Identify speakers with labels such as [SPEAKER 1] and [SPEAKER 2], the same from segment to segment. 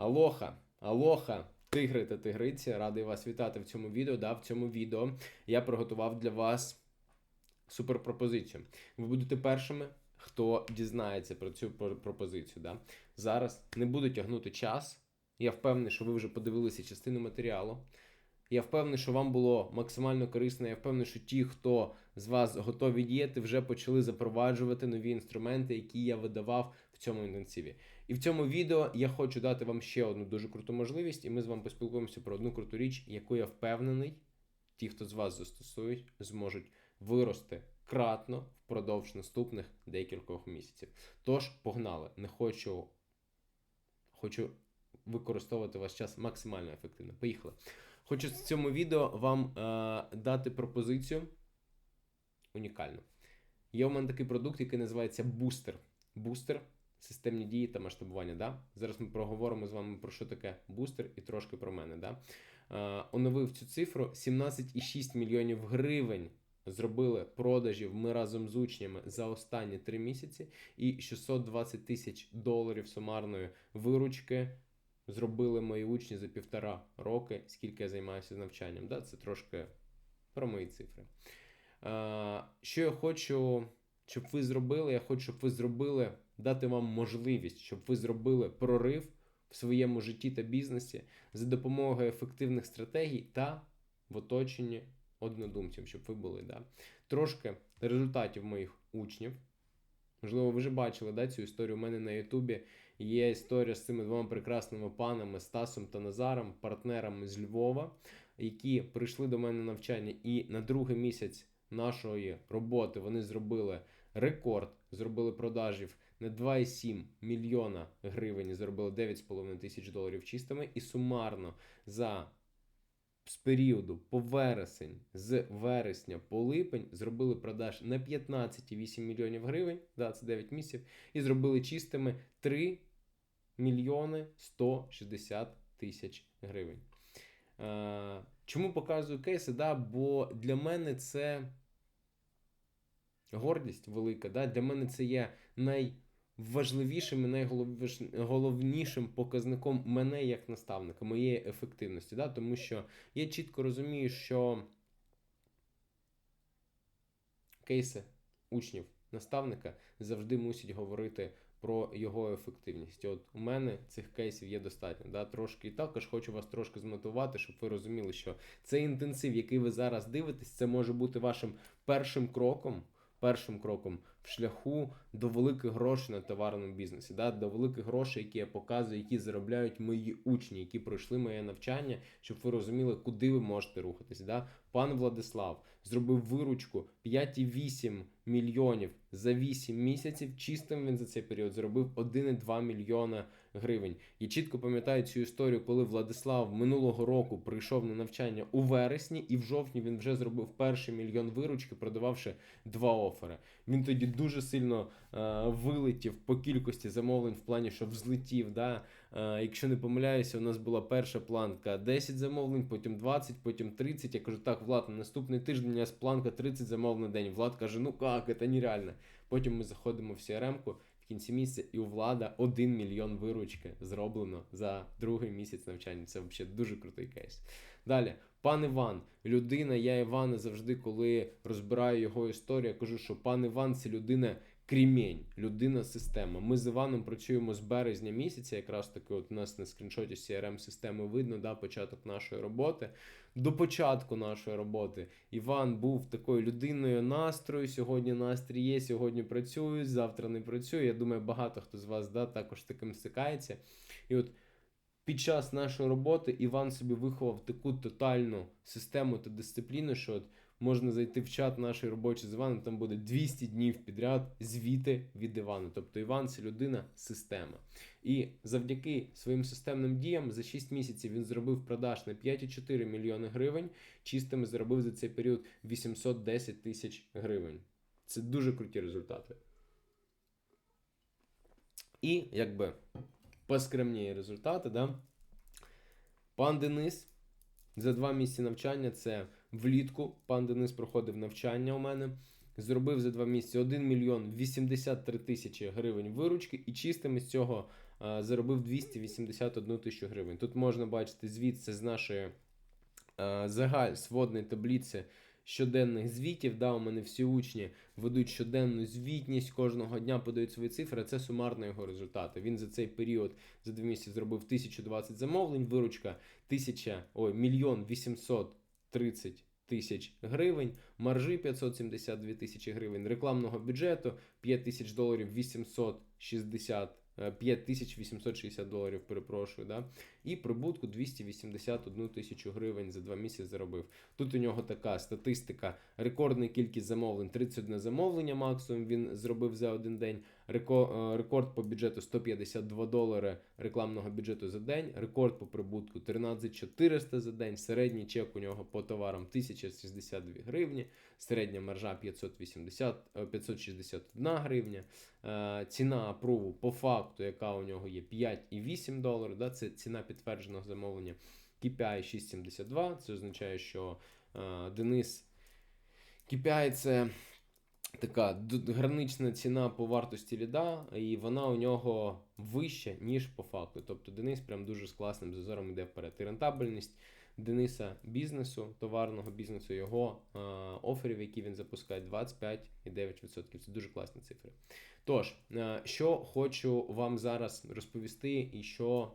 [SPEAKER 1] Алоха, алоха, тигри та тигриці. Радий вас вітати в цьому відео. Да, в цьому відео я приготував для вас суперпропозицію. Ви будете першими, хто дізнається про цю пропозицію. Да? Зараз не буду тягнути час. Я впевнений, що ви вже подивилися частину матеріалу. Я впевнений, що вам було максимально корисно. Я впевнений, що ті, хто з вас готові діяти, вже почали запроваджувати нові інструменти, які я видавав в цьому інтенсиві. І в цьому відео я хочу дати вам ще одну дуже круту можливість, і ми з вами поспілкуємося про одну круту річ, яку я впевнений, ті, хто з вас застосують, зможуть вирости кратно впродовж наступних декількох місяців. Тож, погнали! Не хочу, хочу використовувати ваш час максимально ефективно. Поїхали. Хочу в цьому відео вам е, дати пропозицію унікальну. Є у мене такий продукт, який називається бустер. Бустер системні дії та масштабування. Да? Зараз ми проговоримо з вами про що таке бустер і трошки про мене. Да? Е, оновив цю цифру 17,6 мільйонів гривень. Зробили продажів ми разом з учнями за останні три місяці, і 620 тисяч доларів сумарної виручки зробили мої учні за півтора роки, скільки я займаюся навчанням. Да? Це трошки про мої цифри. Е, що я хочу, щоб ви зробили? Я хочу, щоб ви зробили, дати вам можливість, щоб ви зробили прорив в своєму житті та бізнесі за допомогою ефективних стратегій та в оточенні однодумців, щоб ви були. Да? Трошки результатів моїх учнів. Можливо, ви вже бачили да, цю історію у мене на Ютубі. Є історія з цими двома прекрасними панами Стасом та Назаром, партнерами з Львова, які прийшли до мене на навчання, і на другий місяць нашої роботи вони зробили рекорд, зробили продажів на 2,7 мільйона гривень, і зробили 9,5 тисяч доларів чистими, і сумарно за з періоду по вересень, з вересня по липень зробили продаж на 15,8 мільйонів гривень, да, це 9 місяців, і зробили чистими 3 мільйони 160 тисяч гривень. Е, чому показую кейси? Да, бо для мене це гордість велика. Да? Для мене це є найважливішим і найголовнішим показником мене як наставника, моєї ефективності. Да? Тому що я чітко розумію, що кейси учнів наставника завжди мусять говорити про його ефективність. От у мене цих кейсів є достатньо. Да? Трошки і також хочу вас трошки змотивувати, щоб ви розуміли, що цей інтенсив, який ви зараз дивитесь, це може бути вашим першим кроком. Першим кроком в шляху до великих грошей на товарному бізнесі, да, до великих грошей, які я показую, які заробляють мої учні, які пройшли моє навчання, щоб ви розуміли, куди ви можете рухатись. Да. Пан Владислав зробив виручку 5,8 мільйонів за 8 місяців. Чистим він за цей період зробив 1,2 мільйона гривень. Я чітко пам'ятаю цю історію, коли Владислав минулого року прийшов на навчання у вересні, і в жовтні він вже зробив перший мільйон виручки, продававши два офери. Він тоді дуже сильно е, вилетів по кількості замовлень в плані, що взлетів. Да? Е, якщо не помиляюся, у нас була перша планка 10 замовлень, потім 20, потім 30. Я кажу, так, Влад, на наступний тиждень у нас планка 30 замовлень на день. Влад каже, ну як, це нереально. Потім ми заходимо в CRM-ку. Кінці місяця і у влада 1 мільйон виручки зроблено за другий місяць навчання. Це взагалі дуже крутий кейс. Далі, пан Іван, людина, я Івана завжди, коли розбираю його історію, кажу, що пан Іван це людина крімень, людина система. Ми з Іваном працюємо з березня місяця. Якраз таки, от у нас на скріншоті crm системи видно да, початок нашої роботи. До початку нашої роботи Іван був такою людиною настрою. Сьогодні настрій є, сьогодні працюю, завтра не працюю. Я думаю, багато хто з вас да, також таким стикається. І от під час нашої роботи Іван собі виховав таку тотальну систему та дисципліну, що от можна зайти в чат нашої робочої з Іваном, там буде 200 днів підряд звіти від Івана. Тобто Іван це людина система. І завдяки своїм системним діям за 6 місяців він зробив продаж на 5,4 мільйони гривень. Чистими заробив за цей період 810 тисяч гривень. Це дуже круті результати. І якби поскромніє результати, да? Пан Денис за два місяці навчання це влітку. Пан Денис проходив навчання у мене. Зробив за два місяці 1 мільйон 83 тисячі гривень виручки, і чистими з цього е, заробив 281 тисячу гривень. Тут можна бачити звіт це з нашої е, загаль сводної таблиці щоденних звітів. Да, у мене всі учні ведуть щоденну звітність, кожного дня подають свої цифри. Це сумарно його результати. Він за цей період за два місяці зробив 1020 замовлень, виручка 1000, ой, мільйон 830 тисяч гривень, маржі 572 тисячі гривень, рекламного бюджету 5 тисяч доларів 860 5860 доларів, перепрошую, да? і прибутку 281 тисячу гривень за два місяці заробив. Тут у нього така статистика: рекордна кількість замовлень, 31 замовлення максимум він зробив за один день. Е, Рекорд по бюджету 152 долари рекламного бюджету за день, рекорд по прибутку 13400 за день, середній чек у нього по товарам 1062 гривні, середня маржа 580, е, 561 гривня, Е, ціна апруву по факту, яка у нього є 5,8 доларів, да, це ціна підтвердженого замовлення KPI 6,72, це означає, що Денис KPI це така гранична ціна по вартості ліда, і вона у нього вища, ніж по факту. Тобто Денис прям дуже з класним зазором йде вперед. І рентабельність Дениса бізнесу, товарного бізнесу, його е, оферів, які він запускає, 25,9%. Це дуже класні цифри. Тож, е, що хочу вам зараз розповісти, і що.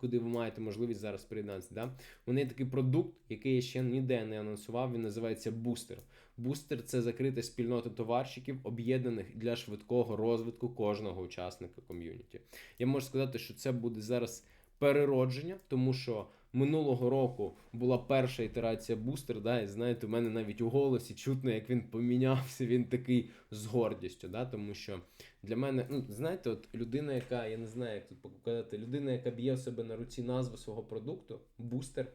[SPEAKER 1] Куди ви маєте можливість зараз приєднатися. Да? У неї такий продукт, який я ще ніде не анонсував, він називається Бустер. Бустер це закрита спільнота товарщиків, об'єднаних для швидкого розвитку кожного учасника ком'юніті. Я можу сказати, що це буде зараз переродження, тому що минулого року була перша ітерація бустер. Да, і знаєте, у мене навіть у голосі чутно, як він помінявся, він такий з гордістю. Да, тому що для мене, ну знаєте, от людина, яка я не знаю, як тут показати, людина, яка б'є в себе на руці назву свого продукту, бустер,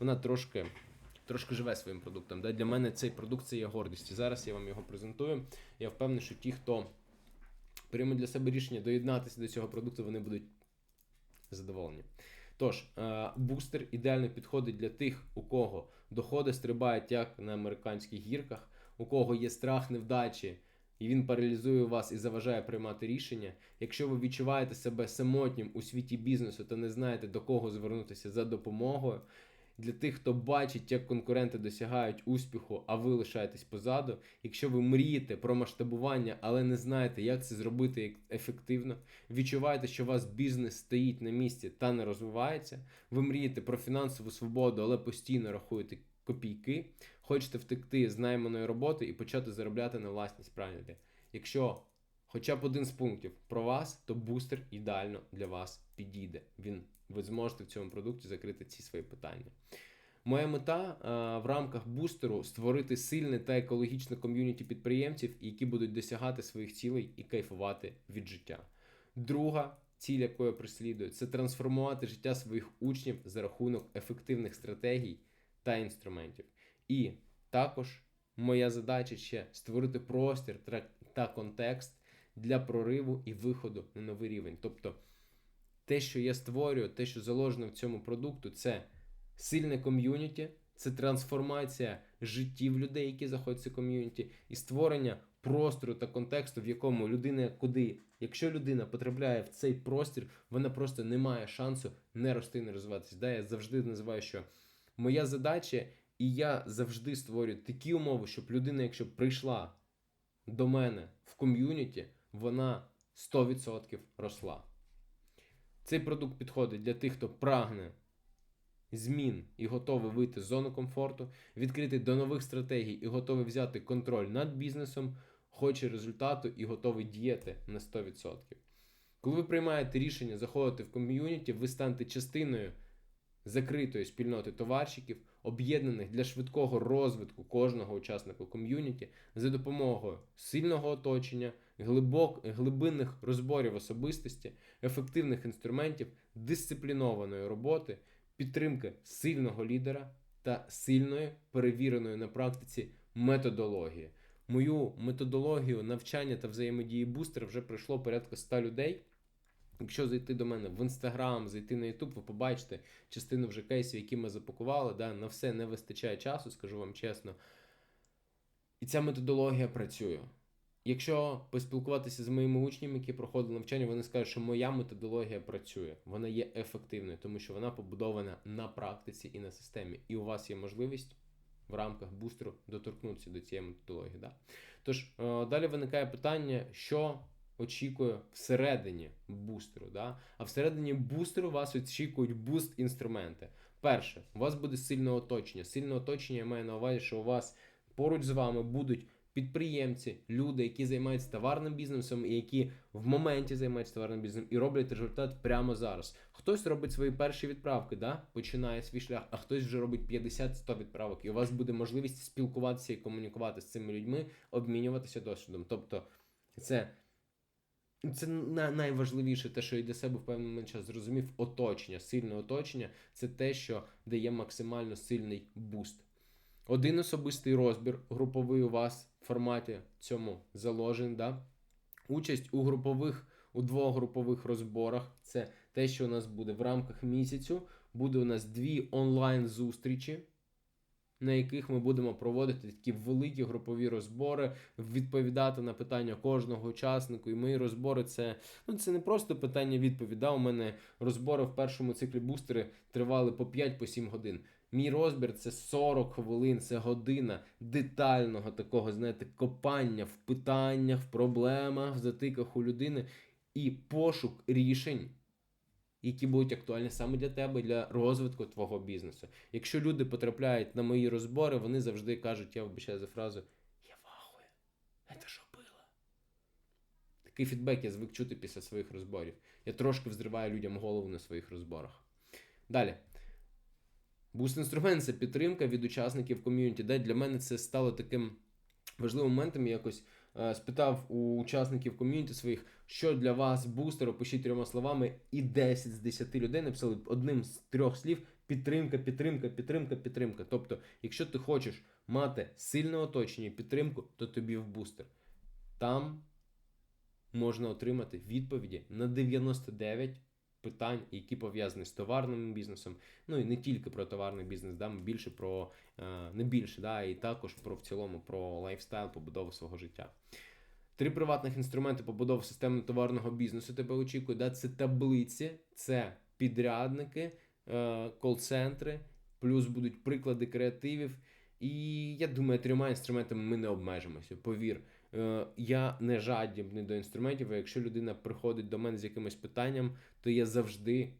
[SPEAKER 1] вона трошки. Трошки живе своїм продуктом. Да? Для мене цей продукт це є гордість. І зараз я вам його презентую. Я впевнений, що ті, хто прийме для себе рішення доєднатися до цього продукту, вони будуть задоволені. Тож, е, бустер ідеально підходить для тих, у кого доходи стрибають як на американських гірках, у кого є страх невдачі, і він паралізує вас і заважає приймати рішення. Якщо ви відчуваєте себе самотнім у світі бізнесу та не знаєте до кого звернутися за допомогою. Для тих, хто бачить, як конкуренти досягають успіху, а ви лишаєтесь позаду. Якщо ви мрієте про масштабування, але не знаєте, як це зробити ефективно, відчуваєте, що у вас бізнес стоїть на місці та не розвивається. Ви мрієте про фінансову свободу, але постійно рахуєте копійки. Хочете втекти з найманої роботи і почати заробляти на власній справі. Якщо хоча б один з пунктів про вас, то бустер ідеально для вас підійде. Він ви зможете в цьому продукті закрити ці свої питання. Моя мета а, в рамках бустеру створити сильне та екологічне ком'юніті підприємців, які будуть досягати своїх цілей і кайфувати від життя. Друга ціль, яку я преслідую, це трансформувати життя своїх учнів за рахунок ефективних стратегій та інструментів. І також моя задача ще створити простір та контекст для прориву і виходу на новий рівень. Тобто те, що я створюю, те, що заложено в цьому продукту, це сильне ком'юніті, це трансформація життів людей, які заходять в це ком'юніті, і створення простору та контексту, в якому людина, куди, якщо людина потрапляє в цей простір, вона просто не має шансу не рости, не розвиватися. Да, я завжди називаю, що моя задача, і я завжди створюю такі умови, щоб людина, якщо прийшла до мене в ком'юніті, вона 100% росла. Цей продукт підходить для тих, хто прагне змін і готовий вийти з зони комфорту, відкрити до нових стратегій і готовий взяти контроль над бізнесом, хоче результату і готовий діяти на 100%. Коли ви приймаєте рішення заходити в ком'юніті, ви станете частиною закритої спільноти товарщиків, об'єднаних для швидкого розвитку кожного учасника ком'юніті за допомогою сильного оточення, глибок, глибинних розборів особистості, ефективних інструментів, дисциплінованої роботи, підтримки сильного лідера та сильної, перевіреної на практиці методології. Мою методологію навчання та взаємодії бустер вже пройшло порядка 100 людей. Якщо зайти до мене в інстаграм, зайти на Ютуб, ви побачите частину вже кейсів, які ми запакували. Да? На все не вистачає часу, скажу вам чесно. І ця методологія працює. Якщо поспілкуватися з моїми учнями, які проходили навчання, вони скажуть, що моя методологія працює, вона є ефективною, тому що вона побудована на практиці і на системі. І у вас є можливість в рамках бустеру доторкнутися до цієї методології. Да? Тож е, далі виникає питання, що очікує всередині бустеру. Да? А всередині бустеру вас очікують буст-інструменти. Перше, у вас буде сильне оточення. Сильне оточення я маю на увазі, що у вас поруч з вами будуть підприємці, люди, які займаються товарним бізнесом, і які в моменті займаються товарним бізнесом і роблять результат прямо зараз. Хтось робить свої перші відправки, да? починає свій шлях, а хтось вже робить 50-100 відправок, і у вас буде можливість спілкуватися і комунікувати з цими людьми, обмінюватися досвідом. Тобто, це. Це найважливіше, те, що я для себе в певний момент час зрозумів, оточення, сильне оточення це те, що дає максимально сильний буст. Один особистий розбір груповий у вас в форматі цьому заложений. Да? Участь у групових, у двох групових розборах це те, що у нас буде в рамках місяцю. Буде у нас дві онлайн-зустрічі, на яких ми будемо проводити такі великі групові розбори, відповідати на питання кожного учаснику. І мої розбори це, ну, це не просто питання відповідь. Да? У мене розбори в першому циклі бустери тривали по 5-7 годин. Мій розбір це 40 хвилин, це година детального такого, знаєте, копання в питаннях, в проблемах, в затиках у людини і пошук рішень, які будуть актуальні саме для тебе, для розвитку твого бізнесу. Якщо люди потрапляють на мої розбори, вони завжди кажуть, я вибачаю за фразу, я вахує, це що було? Такий фідбек я звик чути після своїх розборів. Я трошки взриваю людям голову на своїх розборах. Далі. Буст інструмент це підтримка від учасників ком'юніті. Де для мене це стало таким важливим моментом. Я якось е, спитав у учасників ком'юніті своїх, що для вас бустер, опишіть трьома словами, і 10 з 10 людей написали одним з трьох слів підтримка, підтримка, підтримка, підтримка. Тобто, якщо ти хочеш мати сильне оточення і підтримку, то тобі в бустер. Там можна отримати відповіді на 99 питань, які пов'язані з товарним бізнесом. Ну і не тільки про товарний бізнес, да, ми більше про е, не більше, да, і також про в цілому про лайфстайл, побудову свого життя. Три приватних інструменти побудови системи товарного бізнесу тебе очікує. Да? Це таблиці, це підрядники, е, кол-центри, плюс будуть приклади креативів. І я думаю, трьома інструментами ми не обмежимося. Повір, я не жадібний до інструментів. А якщо людина приходить до мене з якимось питанням, то я завжди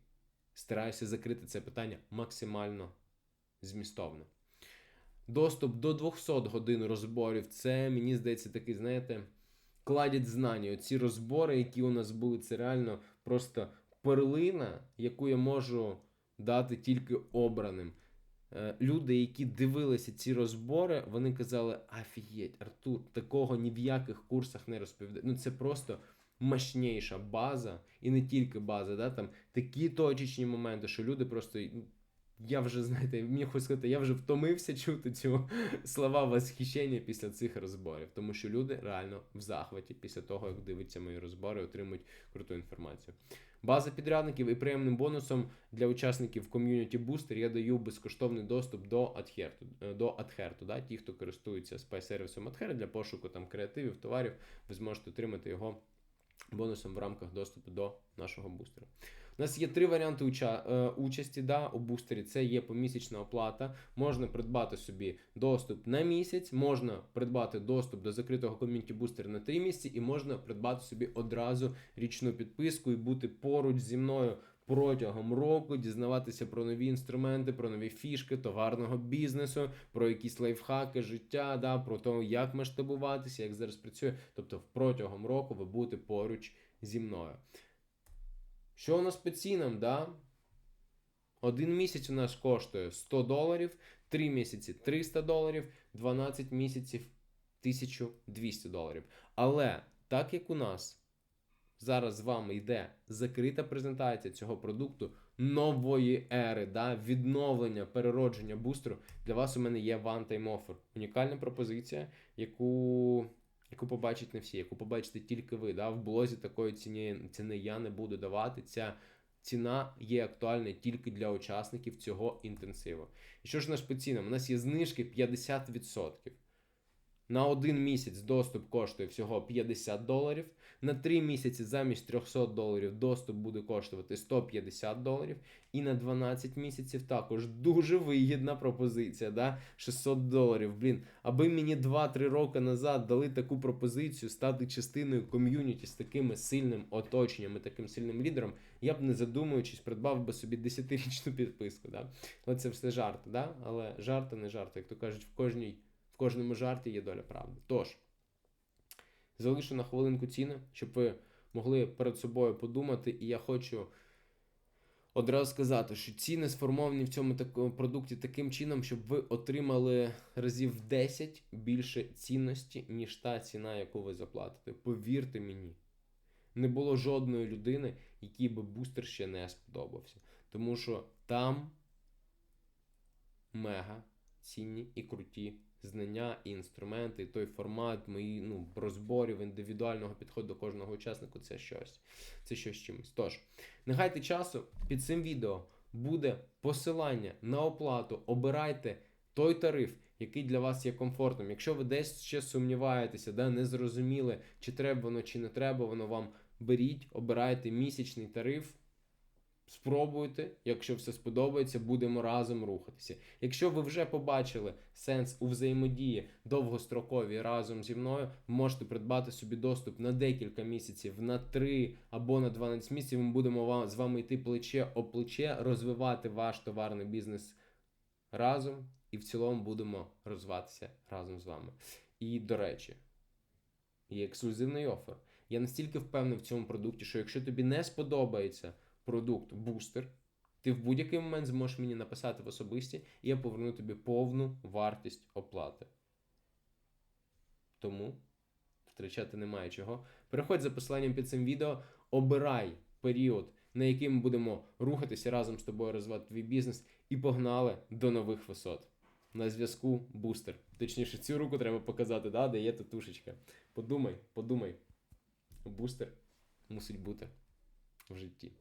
[SPEAKER 1] стараюся закрити це питання максимально змістовно. Доступ до 200 годин розборів це, мені здається, такий, знаєте, кладять знання. Оці розбори, які у нас були, це реально просто перлина, яку я можу дати тільки обраним. Е, Люди, які дивилися ці розбори, вони казали: Афієть, Артур, такого ні в яких курсах не розповідає. Ну це просто мощніша база, і не тільки база, да, там такі точечні моменти, що люди просто. ну, Я вже, знаєте, мені хочу сказати, я вже втомився чути ці слова восхищення після цих розборів, тому що люди реально в захваті після того, як дивляться мої розбори, отримують круту інформацію. База підрядників і приємним бонусом для учасників ком'юніті Booster я даю безкоштовний доступ до е, до Adhertu, да? Ті, хто користується спай-сервісом Adher для пошуку там креативів, товарів, ви зможете отримати його бонусом в рамках доступу до нашого бустера. У нас є три варіанти уча- е, участі да, у бустері. Це є помісячна оплата. Можна придбати собі доступ на місяць, можна придбати доступ до закритого ком'юніті бустера на три місяці, і можна придбати собі одразу річну підписку і бути поруч зі мною протягом року, дізнаватися про нові інструменти, про нові фішки товарного бізнесу, про якісь лайфхаки життя, да, про те, як масштабуватися, як зараз працює. Тобто, протягом року ви будете поруч зі мною. Що у нас по цінам, да? Один місяць у нас коштує 100 доларів, 3 місяці 300 доларів, 12 місяців 1200 доларів. Але так як у нас зараз з вами йде закрита презентація цього продукту нової ери, да, відновлення, переродження бустеру, для вас у мене є one-time offer. Унікальна пропозиція, яку яку побачать не всі, яку побачите тільки ви. Да? В блозі такої ціни, ціни я не буду давати. Ця ціна є актуальна тільки для учасників цього інтенсиву. І що ж у нас по цінам? У нас є знижки 50%. На один місяць доступ коштує всього 50 доларів. На 3 місяці замість 300 доларів доступ буде коштувати 150 доларів. І на 12 місяців також дуже вигідна пропозиція. Да? 600 доларів. Блін, аби мені 2-3 роки назад дали таку пропозицію стати частиною ком'юніті з такими сильним оточенням і таким сильним лідером, я б не задумуючись, придбав би собі 10-річну підписку. Да? Оце все жарти, да? але жарти не жарти. Як то кажуть, в кожній, в кожному жарті є доля правди. Тож, залишу на хвилинку ціни, щоб ви могли перед собою подумати, і я хочу. Одразу сказати, що ціни сформовані в цьому продукті таким чином, щоб ви отримали разів в 10 більше цінності, ніж та ціна, яку ви заплатите. Повірте мені, не було жодної людини, якій би бустер ще не сподобався. Тому що там мега цінні і круті знання і інструменти, і той формат мої, ну, розборів індивідуального підходу до кожного учасника це щось. Це щось чимось. Тож, не гайте часу, під цим відео буде посилання на оплату. Обирайте той тариф, який для вас є комфортним. Якщо ви десь ще сумніваєтеся, да, не зрозуміли, чи треба воно, чи не треба воно вам, беріть, обирайте місячний тариф. Спробуйте, якщо все сподобається, будемо разом рухатися. Якщо ви вже побачили сенс у взаємодії довгостроковій разом зі мною, можете придбати собі доступ на декілька місяців, на 3 або на 12 місяців. Ми будемо з вами йти плече о плече, розвивати ваш товарний бізнес разом, і в цілому будемо розвиватися разом з вами. І до речі, є ексклюзивний офер. Я настільки впевнений в цьому продукті, що якщо тобі не сподобається продукт бустер, ти в будь-який момент зможеш мені написати в особисті, і я поверну тобі повну вартість оплати. Тому втрачати немає чого. Переходь за посиланням під цим відео, обирай період, на який ми будемо рухатися разом з тобою, розвивати твій бізнес, і погнали до нових висот. На зв'язку бустер. Точніше, цю руку треба показати, да, де є татушечка. Подумай, подумай. Бустер мусить бути в житті.